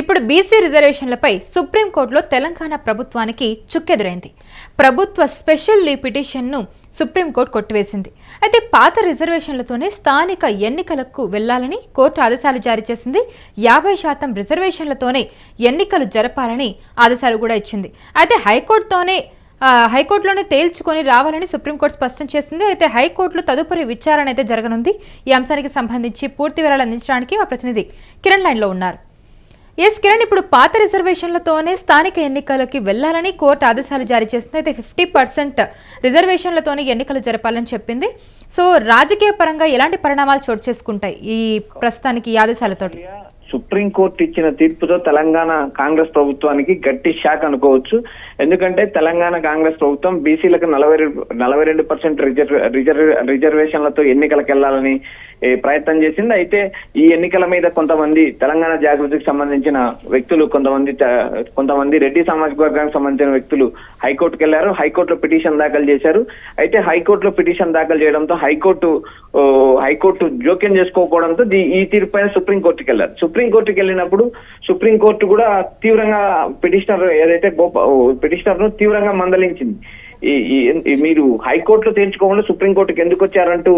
ఇప్పుడు బీసీ రిజర్వేషన్లపై సుప్రీంకోర్టులో తెలంగాణ ప్రభుత్వానికి చుక్కెదురైంది. ప్రభుత్వ స్పెషల్ లీ పిటిషన్ను సుప్రీంకోర్టు కొట్టివేసింది. అయితే పాత రిజర్వేషన్లతోనే స్థానిక ఎన్నికలకు వెళ్ళాలని కోర్టు ఆదేశాలు జారీ చేసింది. యాభై శాతం రిజర్వేషన్లతోనే ఎన్నికలు జరపాలని ఆదేశాలు కూడా ఇచ్చింది. అయితే హైకోర్టుతోనే హైకోర్టులోనే తేల్చుకొని రావాలని సుప్రీంకోర్టు స్పష్టం చేసింది. అయితే హైకోర్టులో తదుపరి విచారణ అయితే జరగనుంది. ఈ అంశానికి సంబంధించి పూర్తి వివరాలు అందించడానికి మా ప్రతినిధి కిరణ్ లైన్లో ఉన్నారు. ఎస్ కిరణ్ ఇప్పుడు పాత రిజర్వేషన్లతోనే స్థానిక ఎన్నికలకి వెళ్ళాలని కోర్టు ఆదేశాలు జారీ చేసింది అయితే ఫిఫ్టీ పర్సెంట్ రిజర్వేషన్లతోనే ఎన్నికలు జరపాలని చెప్పింది. సో రాజకీయ పరంగా ఎలాంటి పరిణామాలు చోటు చేసుకుంటాయి ఈ ప్రస్తుతానికి ఈ ఆదేశాలతోటి? సుప్రీంకోర్టు ఇచ్చిన తీర్పుతో తెలంగాణ కాంగ్రెస్ ప్రభుత్వానికి గట్టి షాక్ అనుకోవచ్చు. ఎందుకంటే తెలంగాణ కాంగ్రెస్ ప్రభుత్వం బీసీలకు నలభై నలభై రెండు పర్సెంట్ రిజర్వ్ రిజర్వేషన్లతో ఎన్నికలకు వెళ్ళాలని ప్రయత్నం చేసింది. అయితే ఈ ఎన్నికల మీద కొంతమంది తెలంగాణ జాగృతికి సంబంధించిన వ్యక్తులు కొంతమంది కొంతమంది రెడ్డి సామాజిక వర్గానికి సంబంధించిన వ్యక్తులు హైకోర్టుకు వెళ్ళారు హైకోర్టులో పిటిషన్ దాఖలు చేశారు. అయితే హైకోర్టులో పిటిషన్ దాఖలు చేయడంతో హైకోర్టు హైకోర్టు జోక్యం చేసుకోకపోవడంతో ఈ తీర్పు పైన సుప్రీంకోర్టుకి వెళ్ళారు సుప్రీంకోర్టుకి వెళ్ళినప్పుడు సుప్రీంకోర్టు కూడా తీవ్రంగా పిటిషనర్ ఏదైతే గోప పిటిషనర్ను తీవ్రంగా మందలించింది. మీరు హైకోర్టులో తేల్చుకోకుండా సుప్రీంకోర్టుకి ఎందుకు వచ్చారంటూ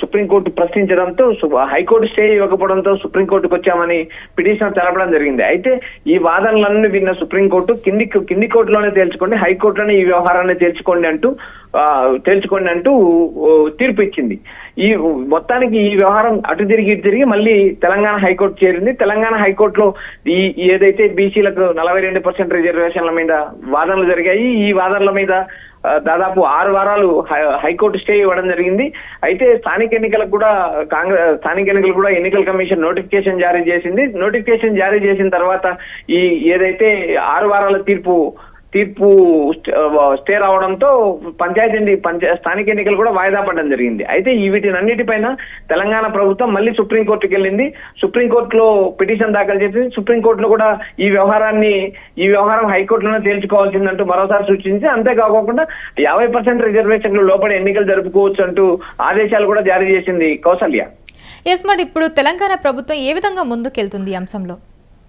సుప్రీంకోర్టు ప్రశ్నించడంతో హైకోర్టు స్టే ఇవ్వకపోవడంతో సుప్రీంకోర్టుకు వచ్చామని పిటిషన్ తెలపడం జరిగింది. అయితే ఈ వాదనలన్నీ విన్న సుప్రీంకోర్టు కింది కింది కోర్టులోనే తేల్చుకోండి హైకోర్టులోనే ఈ వ్యవహారాన్ని తేల్చుకోండి అంటూ ఆ, అంటూ తీర్పు ఇచ్చింది. ఈ మొత్తానికి ఈ వ్యవహారం అటు తిరిగి ఇటు తిరిగి మళ్ళీ తెలంగాణ హైకోర్టు చేరింది. తెలంగాణ హైకోర్టులో ఈ ఏదైతే బీసీలకు నలభై రెండు పర్సెంట్ రిజర్వేషన్ల మీద వాదనలు జరిగాయి ఈ వాదనల మీద దాదాపు ఆరు వారాలు హై- హైకోర్టు స్టే ఇవ్వడం జరిగింది. అయితే స్థానిక ఎన్నికలకు కూడా కాంగ్రెస్ స్థానిక ఎన్నికలు కూడా ఎన్నికల కమిషన్ నోటిఫికేషన్ జారీ చేసింది. నోటిఫికేషన్ జారీ చేసిన తర్వాత ఈ ఏదైతే ఆరు వారాల తీర్పు తీర్పు స్టే- స్టే రావడంతో పంచాయతీ పంచాయ స్థానిక ఎన్నికలు కూడా వాయిదా పడడం జరిగింది. అయితే ఈ వీటినన్నిటిపైన తెలంగాణ ప్రభుత్వం మళ్ళీ సుప్రీంకోర్టుకి వెళ్ళింది సుప్రీంకోర్టులో పిటిషన్ దాఖలు చేసింది. సుప్రీంకోర్టులో కూడా ఈ వ్యవహారాన్ని ఈ వ్యవహారం హైకోర్టులోనే తేల్చుకోవాల్సిందంటూ మరోసారి సూచించి అంతేకాకుండా యాభై పర్సెంట్ రిజర్వేషన్లు లోపల ఎన్నికలు జరుపుకోవచ్చు అంటూ ఆదేశాలు కూడా జారీ చేసింది కౌసల్య. ఎస్ మరి ఇప్పుడు తెలంగాణ ప్రభుత్వం ఏ విధంగా ముందుకెళ్తుంది ఈ అంశంలో?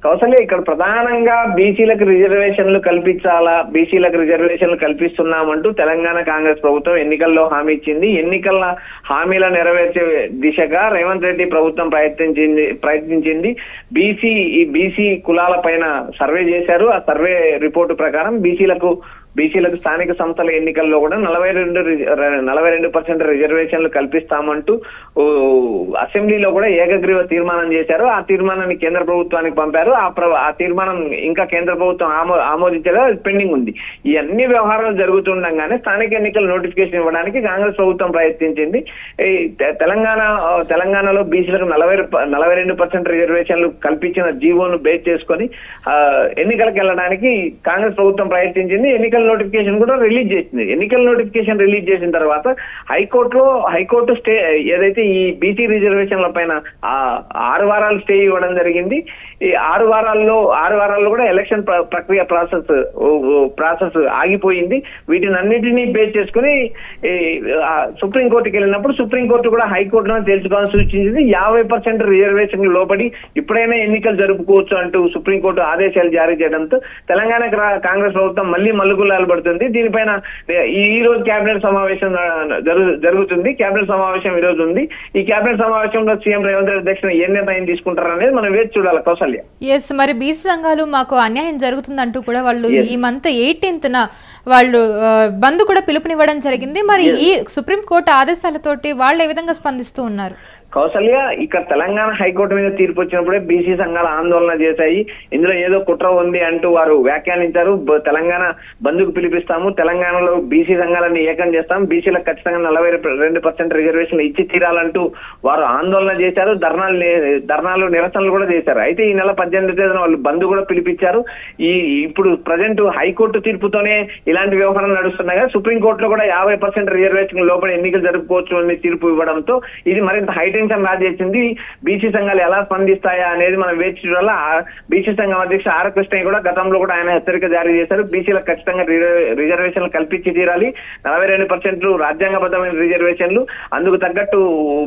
కౌసల్య ఇక్కడ ప్రధానంగా బీసీలకు రిజర్వేషన్లు కల్పించాలా? బీసీలకు రిజర్వేషన్లు కల్పిస్తున్నామంటూ తెలంగాణ కాంగ్రెస్ ప్రభుత్వం ఎన్నికల్లో హామీ ఇచ్చింది. ఎన్నికల హామీల నెరవేర్చే దిశగా రేవంత్ రెడ్డి ప్రభుత్వం ప్రయత్నించింది ప్రయత్నించింది. బీసీ ఈ బీసీ కులాల పైన సర్వే చేశారు. ఆ సర్వే రిపోర్టు ప్రకారం బీసీలకు బీసీలకు స్థానిక సంస్థల ఎన్నికల్లో కూడా నలభై రెండు నలభై రెండు పర్సెంట్ రిజర్వేషన్లు కల్పిస్తామంటూ అసెంబ్లీలో కూడా ఏకగ్రీవ తీర్మానం చేశారు. ఆ తీర్మానాన్ని కేంద్ర ప్రభుత్వానికి పంపారు. ఆ ప్ర- ఆ తీర్మానం ఇంకా కేంద్ర ప్రభుత్వం ఆమో ఆమోదించగా పెండింగ్ ఉంది. ఈ అన్ని వ్యవహారాలు జరుగుతుండగానే స్థానిక ఎన్నికల నోటిఫికేషన్ ఇవ్వడానికి కాంగ్రెస్ ప్రభుత్వం ప్రయత్నించింది. తెలంగాణ తెలంగాణలో బీసీలకు నలభై నలభై రెండు పర్సెంట్ రిజర్వేషన్లు కల్పించిన జీవోను బేస్ చేసుకొని ఎన్నికలకు వెళ్ళడానికి కాంగ్రెస్ ప్రభుత్వం ప్రయత్నించింది. ఎన్నికల నోటిఫికేషన్ కూడా రిలీజ్ చేసింది. ఎన్నికల నోటిఫికేషన్ రిలీజ్ చేసిన తర్వాత హైకోర్టులో హైకోర్టు స్టే ఏదైతే ఈ బీసీ రిజర్వేషన్ల పైన ఆరు వారాలు స్టే ఇవ్వడం జరిగింది. ఈ ఆరు వారాల్లో ఆరు వారాల్లో కూడా ఎలక్షన్ ప్రక్రియ ప్రాసెస్ ప్రాసెస్ ఆగిపోయింది. వీటిని అన్నిటినీ బేస్ చేసుకుని సుప్రీంకోర్టుకి వెళ్ళినప్పుడు సుప్రీంకోర్టు కూడా హైకోర్టులో తేల్చుకోవాలని సూచించింది. యాభై పర్సెంట్ రిజర్వేషన్ లోబడి ఇప్పుడైనా ఎన్నికలు జరుపుకోవచ్చు అంటూ సుప్రీంకోర్టు ఆదేశాలు జారీ చేయడంతో తెలంగాణ కాంగ్రెస్ ప్రభుత్వం మళ్ళీ మలుగులు పడుతుంది. దీనిపైన ఈ రోజు కేబినెట్ సమావేశం జరుగుతుంది. కేబినెట్ సమావేశం ఈ రోజు ఉంది. ఈ కేబినెట్ సమావేశంలో సీఎం రేవంత్ రెడ్డి అధ్యక్షుడు ఏ నిర్ణయం తీసుకుంటారు అనేది మనం వేచి చూడాలి కౌశల్య ఎస్ మరి బీసీ సంఘాలు మాకు అన్యాయం జరుగుతుందంటూ కూడా వాళ్ళు ఈ మంత్ ఎయిటీన్త్ న వాళ్ళు బంద్ కూడా పిలుపునివ్వడం జరిగింది. మరి ఈ సుప్రీంకోర్టు ఆదేశాలతోటి వాళ్ళు ఏ విధంగా స్పందిస్తూ ఉన్నారు? కౌసల్య ఇక్కడ తెలంగాణ హైకోర్టు మీద తీర్పు వచ్చినప్పుడే బీసీ సంఘాలు ఆందోళన చేశాయి. ఇందులో ఏదో కుట్ర ఉంది అంటూ వారు వ్యాఖ్యానించారు. తెలంగాణ బంధుకు పిలిపిస్తాము. తెలంగాణలో బీసీ సంఘాలను ఏకం చేస్తాం. బీసీలకు ఖచ్చితంగా నలభై రెండు పర్సెంట్ రిజర్వేషన్ ఇచ్చి తీరాలంటూ వారు ఆందోళన చేశారు. ధర్నాలు ధర్నాలు నిరసనలు కూడా చేశారు. అయితే ఈ నెల పద్దెనిమిది తేదీన వాళ్ళు బంద్ కూడా పిలిపించారు. ఈ ఇప్పుడు ప్రజెంట్ హైకోర్టు తీర్పుతోనే ఇలాంటి వ్యవహారం నడుస్తున్నాయి. సుప్రీంకోర్టులో కూడా యాభై పర్సెంట్ రిజర్వేషన్ లోపల ఎన్నికలు జరుపుకోవచ్చు అని తీర్పు ఇవ్వడంతో ఇది మరింత హైటెక్ టెన్షన్ రాజేసింది బీసీ సంఘాలు ఎలా స్పందిస్తాయా అనేది మనం వేచి చూడాలి. బీసీ సంఘం అధ్యక్షుడు ఆర్ కృష్ణయ్య కూడా గతంలో కూడా ఆయన హెచ్చరిక జారీ చేశారు. బీసీలకు ఖచ్చితంగా రిజర్వేషన్లు కల్పించి తీరాలి. నలభై రెండు పర్సెంట్ రాజ్యాంగబద్ధమైన రిజర్వేషన్లు. అందుకు తగ్గట్టు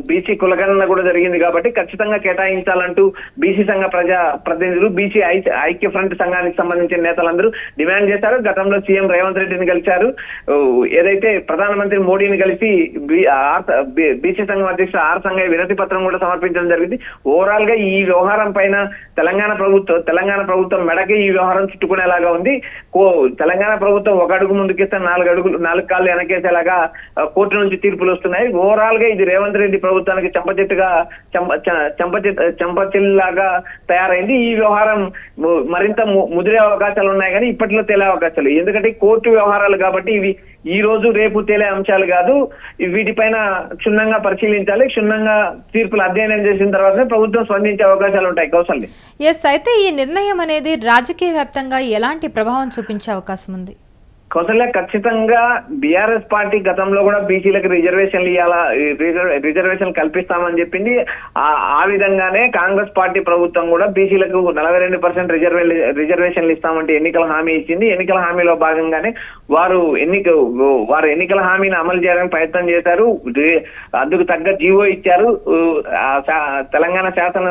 బీసీ కులగణన కూడా జరిగింది కాబట్టి ఖచ్చితంగా కేటాయించాలంటూ బీసీ సంఘ ప్రజా ప్రతినిధులు బీసీ ఐ- ఐక్య ఫ్రంట్ సంఘానికి సంబంధించిన నేతలందరూ డిమాండ్ చేశారు. గతంలో సీఎం రేవంత్ రెడ్డిని కలిశారు ఏదైతే ప్రధానమంత్రి మోడీని కలిసి బీసీ సంఘం అధ్యక్షుడు ఆర్ సంఘ వినతి పత్రం కూడా సమర్పించడం జరిగింది. ఓవరాల్గా ఈ వ్యవహారం పైన తెలంగాణ ప్రభుత్వం తెలంగాణ ప్రభుత్వం మెడకి ఈ వ్యవహారం చుట్టుకునేలాగా ఉంది. కో తెలంగాణ ప్రభుత్వం ఒక అడుగు ముందుకేస్తే నాలుగు అడుగులు నాలుగు కాళ్ళు వెనకేసేలాగా కోర్టు నుంచి తీర్పులు వస్తున్నాయి. ఓవరాల్గా ఇది రేవంత్ రెడ్డి ప్రభుత్వానికి చెంపచెట్టుగా చెంప చెంపచెల్లాగా తయారైంది. ఈ వ్యవహారం మరింత ముదిరే అవకాశాలు ఉన్నాయి కానీ ఇప్పట్లో తెలియ అవకాశాలు. ఎందుకంటే కోర్టు వ్యవహారాలు కాబట్టి ఇవి ఈ రోజు రేపు తేలే అంశాలు కాదు. వీటిపైన క్షుణ్ణంగా పరిశీలించాలి. క్షుణ్ణంగా తీర్పులు అధ్యయనం చేసిన తర్వాతనే ప్రభుత్వం స్పందించే అవకాశాలు ఉంటాయి. కౌశల్య ఎస్ అయితే ఈ నిర్ణయం అనేది రాజకీయ వ్యాప్తంగా ఎలాంటి ప్రభావం చూపించే అవకాశం ఉంది? కౌశల్య ఖచ్చితంగా బీఆర్ఎస్ పార్టీ గతంలో కూడా బీసీలకు రిజర్వేషన్లు ఇవ్వాలా రిజర్వేషన్ కల్పిస్తామని చెప్పింది. ఆ ఆ విధంగానే కాంగ్రెస్ పార్టీ ప్రభుత్వం కూడా బీసీలకు నలభై రెండు పర్సెంట్ రిజర్వే రిజర్వేషన్లు ఇస్తామంటే ఎన్నికల హామీ ఇచ్చింది. ఎన్నికల హామీలో భాగంగానే వారు ఎన్నిక వారు ఎన్నికల హామీని అమలు చేయడానికి ప్రయత్నం చేశారు. అందుకు తగ్గ జీవో ఇచ్చారు. ఆ తెలంగాణ శాసన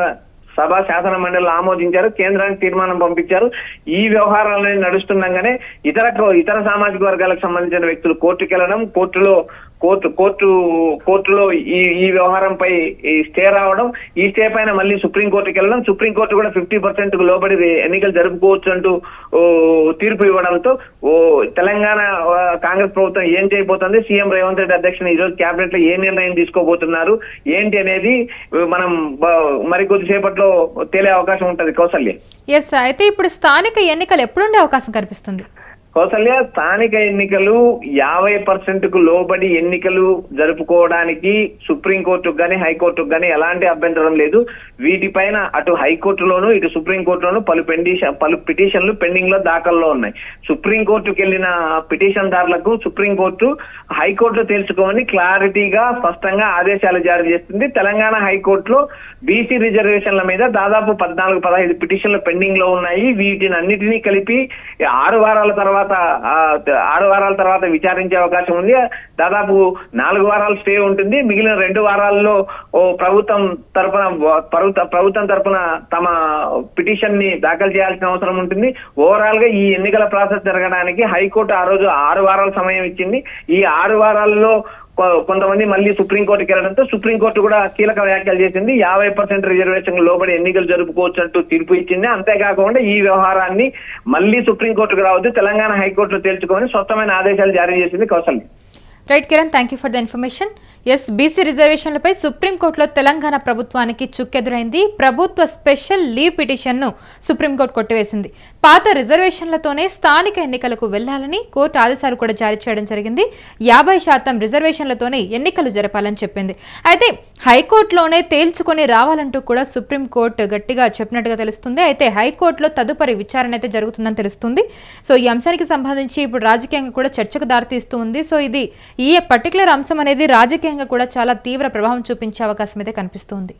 సభ శాసన మండలిలో ఆమోదించారు కేంద్రానికి తీర్మానం పంపించారు. ఈ వ్యవహారాలన్నీ నడుస్తుండగానే ఇతర ఇతర సామాజిక వర్గాలకు సంబంధించిన వ్యక్తులు కోర్టుకెళ్ళడం కోర్టులో కోర్టు కోర్టు కోర్టులో ఈ ఈ వ్యవహారంపై ఈ స్టే రావడం ఈ స్టే పైన మళ్ళీ సుప్రీం కోర్టుకి వెళ్ళడం సుప్రీం కోర్టు కూడా ఫిఫ్టీ పర్సెంట్ లోబడి ఎన్నికలు జరుపుకోవచ్చు అంటూ తీర్పు ఇవ్వడంతో ఓ తెలంగాణ కాంగ్రెస్ ప్రభుత్వం ఏం చేయబోతుంది? సీఎం రేవంత్ రెడ్డి అధ్యక్షుని ఈ రోజు క్యాబినెట్లో ఏ నిర్ణయం తీసుకోబోతున్నారు? ఏంటి అనేది మనం మరి కొద్దిసేపట్లో తేలే అవకాశం ఉంటది కౌసల్య. ఎస్ అయితే ఇప్పుడు స్థానిక ఎన్నికలు ఎప్పుడుండే అవకాశం కనిపిస్తుంది? కౌసల్య స్థానిక ఎన్నికలు యాభై పర్సెంట్కు లోబడి ఎన్నికలు జరుపుకోవడానికి సుప్రీంకోర్టుకు కానీ హైకోర్టుకు కానీ ఎలాంటి అభ్యంతరం లేదు. వీటిపైన అటు హైకోర్టులోను ఇటు సుప్రీంకోర్టులోను పలు పెండిషన్ పలు పిటిషన్లు పెండింగ్లో దాఖల్లో ఉన్నాయి. సుప్రీంకోర్టుకు వెళ్ళిన పిటిషన్ దారులకు సుప్రీంకోర్టు హైకోర్టులో తెలుసుకోమని క్లారిటీగా స్పష్టంగా ఆదేశాలు జారీ చేస్తుంది. తెలంగాణ హైకోర్టులో బీసీ రిజర్వేషన్ల మీద దాదాపు పద్నాలుగు పదహైదు పిటిషన్లు పెండింగ్లో ఉన్నాయి. వీటిని అన్నిటినీ కలిపి ఆరు వారాల తర్వాత తర్వాత ఆరు వారాల తర్వాత విచారించే అవకాశం ఉంది. దాదాపు నాలుగు వారాలు స్టే ఉంటుంది. మిగిలిన రెండు వారాల్లో ఓ ప్రభుత్వం తరపున ప్రభుత్వం తరపున తమ పిటిషన్ని దాఖలు చేయాల్సిన అవసరం ఉంటుంది. ఓవరాల్గా ఈ ఎన్నికల ప్రాసెస్ జరగడానికి హైకోర్టు ఆ రోజు ఆరు వారాల సమయం ఇచ్చింది. ఈ ఆరు వారాల్లో కొంతమంది మళ్ళీ సుప్రీంకోర్టుకి వెళ్ళడంతో సుప్రీంకోర్టు కూడా కీలక వ్యాఖ్యలు చేసింది. యాభై పర్సెంట్ రిజర్వేషన్ లోబడి ఎన్నికలు జరుపుకోవచ్చు అంటూ తీర్పు ఇచ్చింది. అంతేకాకుండా ఈ వ్యవహారాన్ని మళ్ళీ సుప్రీంకోర్టుకు రావద్దు తెలంగాణ హైకోర్టులో తేల్చుకొని స్వచ్ఛమైన ఆదేశాలు జారీ చేసింది Kaushalya right Kiran thank you for the information yes BC రిజర్వేషన్లపై సుప్రీంకోర్టులో తెలంగాణ ప్రభుత్వానికి చుక్కెదురైంది. ప్రభుత్వ స్పెషల్ లీవ్ పిటిషన్ను సుప్రీంకోర్టు కొట్టివేసింది. పాత రిజర్వేషన్లతోనే స్థానిక ఎన్నికలకు వెళ్ళాలని కోర్టు ఆదేశాలు కూడా జారీ చేయడం జరిగింది. యాభై శాతం రిజర్వేషన్లతోనే ఎన్నికలు జరపాలని చెప్పింది. అయితే హైకోర్టులోనే తేల్చుకొని రావాలంటూ కూడా సుప్రీంకోర్టు గట్టిగా చెప్పినట్టుగా తెలుస్తుంది. అయితే హైకోర్టులో తదుపరి విచారణ అయితే జరుగుతుందని తెలుస్తుంది. సో ఈ అంశానికి సంబంధించి ఇప్పుడు రాజకీయంగా కూడా చర్చకు దారితీస్తూ ఉంది. సో ఇది ఈ పర్టికులర్ అంశం అనేది రాజకీయంగా కూడా చాలా తీవ్ర ప్రభావం చూపించే అవకాశం అయితే కనిపిస్తుంది.